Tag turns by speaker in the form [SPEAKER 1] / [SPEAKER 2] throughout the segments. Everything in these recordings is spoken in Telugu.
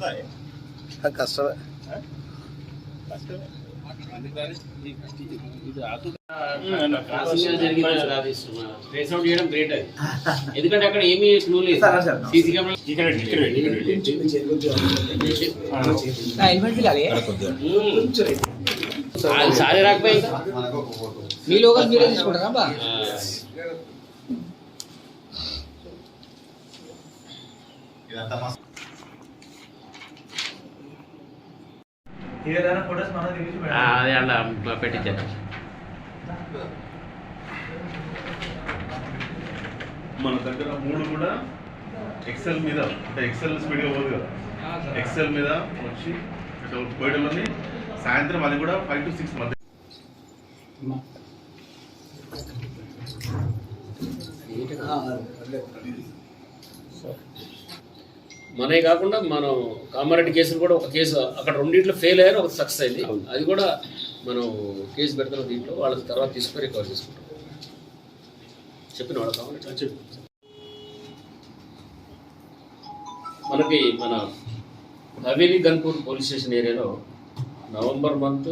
[SPEAKER 1] ఉందా
[SPEAKER 2] కష్టమే
[SPEAKER 3] ఎందుకంటే అక్కడ ఏమీ క్లూ లేదు సీసీ కెమెరా సారి రాకపోయి
[SPEAKER 4] మీ లోకల్ మీరే తీసుకుంటారా బా
[SPEAKER 1] ఇదంతా మస్తు
[SPEAKER 3] ఆ, అదే అలా పెట్టించాను
[SPEAKER 1] మన దగ్గర మూడు కూడా ఎక్సెల్ మీద అంటే ఎక్సెల్ స్పీడ్గా పోదు కదా. ఎక్సెల్ మీద వచ్చి పోయడంలోని సాయంత్రం అది కూడా ఫైవ్ టు సిక్స్ మధ్య
[SPEAKER 3] మనే కాకుండా మనం కామారెడ్డి కేసులు కూడా ఒక కేసు అక్కడ రెండింటిలో ఫెయిల్ అయ్యారు ఒక సక్సెస్ అయింది. అది కూడా మనం కేసు పెడతాం దీంట్లో వాళ్ళకి తర్వాత తీసుకొని రికవర్ చేసుకుంటాం. చెప్పిన వాళ్ళు కావాలి మనకి మన హవేలీ గన్పూర్ పోలీస్ స్టేషన్ ఏరియాలో నవంబర్ మంత్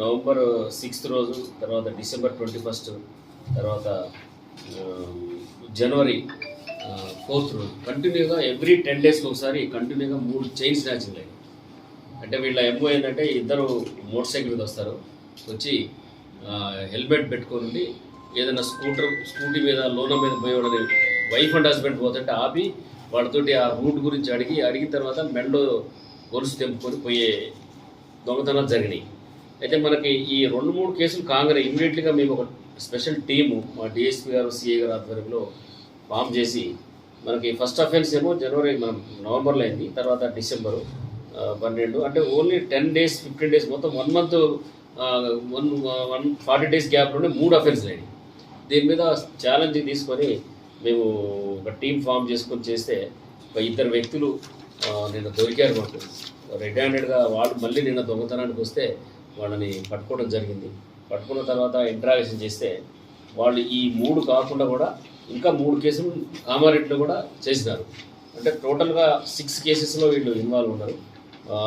[SPEAKER 3] నవంబర్ సిక్స్త్ రోజు తర్వాత డిసెంబర్ ట్వంటీ ఫస్ట్ తర్వాత జనవరి ఫోర్త్ రోజు కంటిన్యూగా ఎవ్రీ టెన్ డేస్కి ఒకసారి కంటిన్యూగా మూడు చైన్ స్నాచింగ్ అయ్యాయి అంటే వీళ్ళ ఎంఓ ఏంటంటే ఇద్దరు మోటార్ సైకిల్ మీద వస్తారు. వచ్చి హెల్మెట్ పెట్టుకొని ఏదైనా స్కూటర్ స్కూటీ మీద లోన మీద పోయేవాడని వైఫ్ అండ్ హస్బెండ్ పోతుంటే ఆపి వాళ్ళతోటి ఆ రూట్ గురించి అడిగి అడిగిన తర్వాత మెండో గొలుసు తెంపుకొని పోయే దొంగతనాలు జరిగినాయి. అయితే మనకి ఈ రెండు మూడు కేసులు కాంగ్రెస్ ఇమ్మీడియట్లీగా మేము ఒక స్పెషల్ టీము మా డిఎస్పీ గారు సిఏ గారు ఆధ్వర్యంలో ఫామ్ చేసి మనకి ఫస్ట్ అఫెన్స్ ఏమో జనవరి మనం నవంబర్లో అయింది తర్వాత డిసెంబరు పన్నెండు. అంటే only ten days fifteen days మొత్తం one month one one forty days గ్యాప్లోనే మూడు అఫెన్స్ అయ్యాయి దీని మీద ఛాలెంజ్ తీసుకొని మేము ఒక టీం ఫామ్ చేసుకొని చేస్తే ఒక ఇద్దరు వ్యక్తులు నిన్న దొరికారు మాకు. రెడ్ హ్యాండెడ్గా వాళ్ళు మళ్ళీ నిన్న దొంగతనానికి వస్తే వాళ్ళని పట్టుకోవడం జరిగింది. పట్టుకున్న తర్వాత ఇంట్రాగేషన్ చేస్తే వాళ్ళు ఈ మూడు కాకుండా కూడా ఇంకా మూడు కేసులు కామారెడ్డిలో కూడా చేసినారు. అంటే టోటల్గా సిక్స్ కేసెస్లో వీళ్ళు ఇన్వాల్వ్ ఉన్నారు.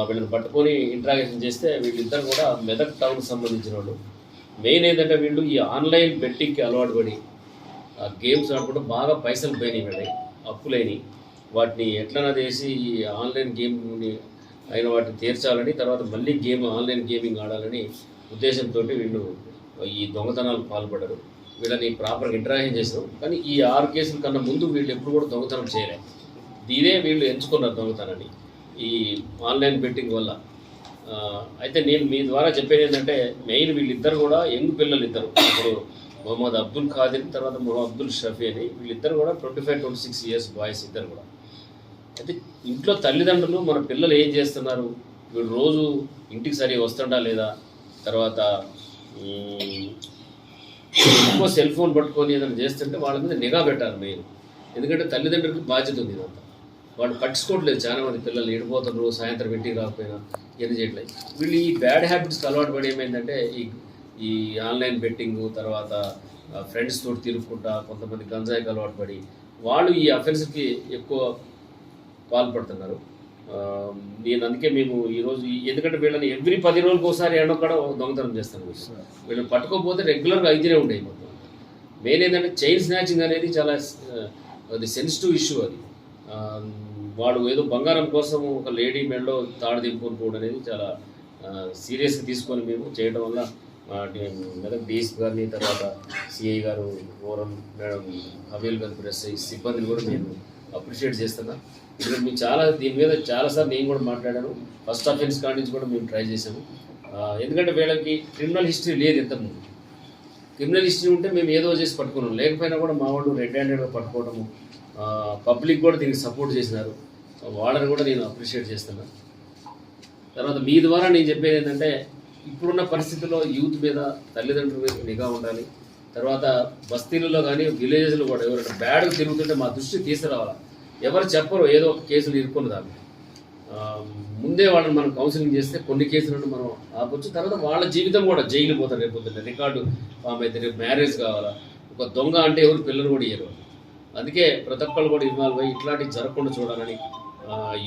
[SPEAKER 3] వీళ్ళని పట్టుకొని ఇంట్రాగేషన్ చేస్తే వీళ్ళిద్దరు కూడా మెదక్ టౌన్కి సంబంధించిన వాళ్ళు. మెయిన్ ఏంటంటే వీళ్ళు ఈ ఆన్లైన్ బెట్టింగ్కి అలవాటు పడి ఆ గేమ్స్ ఆడుకుంటూ బాగా పైసలు పోయినాయి వీళ్ళవి అప్పులైనవి వాటిని ఎట్లనా చేసి ఈ ఆన్లైన్ గేమ్ని అయిన వాటిని తీర్చాలని తర్వాత మళ్ళీ గేమ్ ఆన్లైన్ గేమింగ్ ఆడాలని ఉద్దేశంతో వీళ్ళు ఈ దొంగతనాలు పాల్పడరు వీళ్ళని ప్రాపర్గా ఇంటరాక్షన్ చేసినాం కానీ ఈ ఆరు కేసుల కన్నా ముందు వీళ్ళు ఎప్పుడు కూడా దొంగతనం చేయలేదు ఇదే వీళ్ళు ఎంచుకున్నారు దొంగతనాన్ని. ఈ ఆన్లైన్ బెట్టింగ్ వల్ల. అయితే నేను మీ ద్వారా చెప్పేది ఏంటంటే మెయిన్ వీళ్ళిద్దరు కూడా యంగ్ పిల్లలు ఇద్దరు ఇప్పుడు మొహమ్మద్ అబ్దుల్ ఖాదిర్ తర్వాత మొహమ్మద్ అబ్దుల్ షఫీ అని వీళ్ళిద్దరు కూడా twenty five twenty six years boys ఇద్దరు కూడా. అయితే ఇంట్లో తల్లిదండ్రులు మన పిల్లలు ఏం చేస్తున్నారు? వీళ్ళు రోజు ఇంటికి సరి వస్తుండా లేదా? తర్వాత ఎక్కువ సెల్ ఫోన్ పట్టుకొని ఏదైనా చేస్తుంటే వాళ్ళ మీద నిఘా పెట్టాలి మెయిన్. ఎందుకంటే తల్లిదండ్రులకి బాధ్యత ఉంది ఇదంతా. వాళ్ళు పట్టించుకోవట్లేదు చాలా మంది పిల్లలు ఎడిపోతున్నారు సాయంత్రం ఇంటికి రాకపోయినా ఏది చేయట్లేదు వీళ్ళు ఈ బ్యాడ్ హ్యాబిట్స్కి అలవాటు పడి ఏమైందంటే ఈ ఈ ఆన్లైన్ బెట్టింగ్ తర్వాత ఫ్రెండ్స్ తోటి తిరుగుకుంటా కొంతమంది గంజాయికి అలవాటు పడి వాళ్ళు ఈ అఫెన్స్కి ఎక్కువ పాల్పడుతున్నారు. నేను అందుకే మేము ఈరోజు ఎందుకంటే వీళ్ళని ఎవ్రీ పది రోజులకు ఒకసారి ఎన్నో కూడా దొంగతనం చేస్తాను. వీళ్ళని పట్టుకోకపోతే రెగ్యులర్గా అయితేనే ఉంటాయి మొత్తం. మెయిన్ ఏంటంటే చైన్ స్నాచింగ్ అనేది చాలా అది సెన్సిటివ్ ఇష్యూ అది. వాడు ఏదో బంగారం కోసం ఒక లేడీ మెడలో తాడు దింపుకొని పోవడం అనేది చాలా సీరియస్గా తీసుకొని మేము చేయడం వల్ల మా డి- మెదక్ డిఎస్పీ గారిని తర్వాత సిఐ గారు ఓరం మేడం హవేల్ గారు ప్రెస్ సిబ్బందిని కూడా మేము అప్రిషియేట్ చేస్తున్నా. ఇప్పుడు మేము చాలా దీని మీద చాలాసార్లు నేను కూడా మాట్లాడాను. ఫస్ట్ అఫెన్స్ కాడి నుంచి కూడా మేము ట్రై చేసాము ఎందుకంటే వీళ్ళకి క్రిమినల్ హిస్టరీ లేదు ఇంతకుముందు. క్రిమినల్ హిస్టరీ ఉంటే మేము ఏదో చేసి పట్టుకున్నాం. లేకపోయినా కూడా మా వాళ్ళు రెడ్ హ్యాండెడ్గా పట్టుకోవడము పబ్లిక్ కూడా దీనికి సపోర్ట్ చేసినారు. వాళ్ళని కూడా నేను అప్రిషియేట్ చేస్తున్నాను తర్వాత మీ ద్వారా నేను చెప్పేది ఏంటంటే ఇప్పుడున్న పరిస్థితుల్లో యూత్ మీద తల్లిదండ్రుల మీద నిఘా ఉండాలి. తర్వాత బస్తీలలో కానీ విలేజెస్లో కూడా ఎవరైనా బ్యాడ్గా తిరుగుతుంటే మా దృష్టి తీసుకురావాలి. ఎవరు చెప్పరు ఏదో ఒక కేసులు ఇరుక్కున్న దాన్ని. ముందే వాళ్ళని మనం కౌన్సిలింగ్ చేస్తే కొన్ని కేసులను మనం ఆపొచ్చు. తర్వాత వాళ్ళ జీవితం కూడా జైలు పోతారు రేపు రికార్డు ఫామ్ అయితే రేపు మ్యారేజ్ కావాలా? ఒక దొంగ అంటే ఎవరు పిల్లలు కూడా ఇయ్యరు. అందుకే ప్రతి ఒక్కళ్ళు కూడా ఇన్వాల్వ్ అయ్యి ఇట్లాంటివి జరగకుండా చూడాలని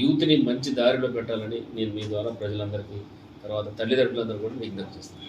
[SPEAKER 3] యూత్ని మంచి దారిలో పెట్టాలని నేను మీ ద్వారా ప్రజలందరికీ తర్వాత తల్లిదండ్రులందరూ కూడా విజ్ఞప్తి చేస్తాను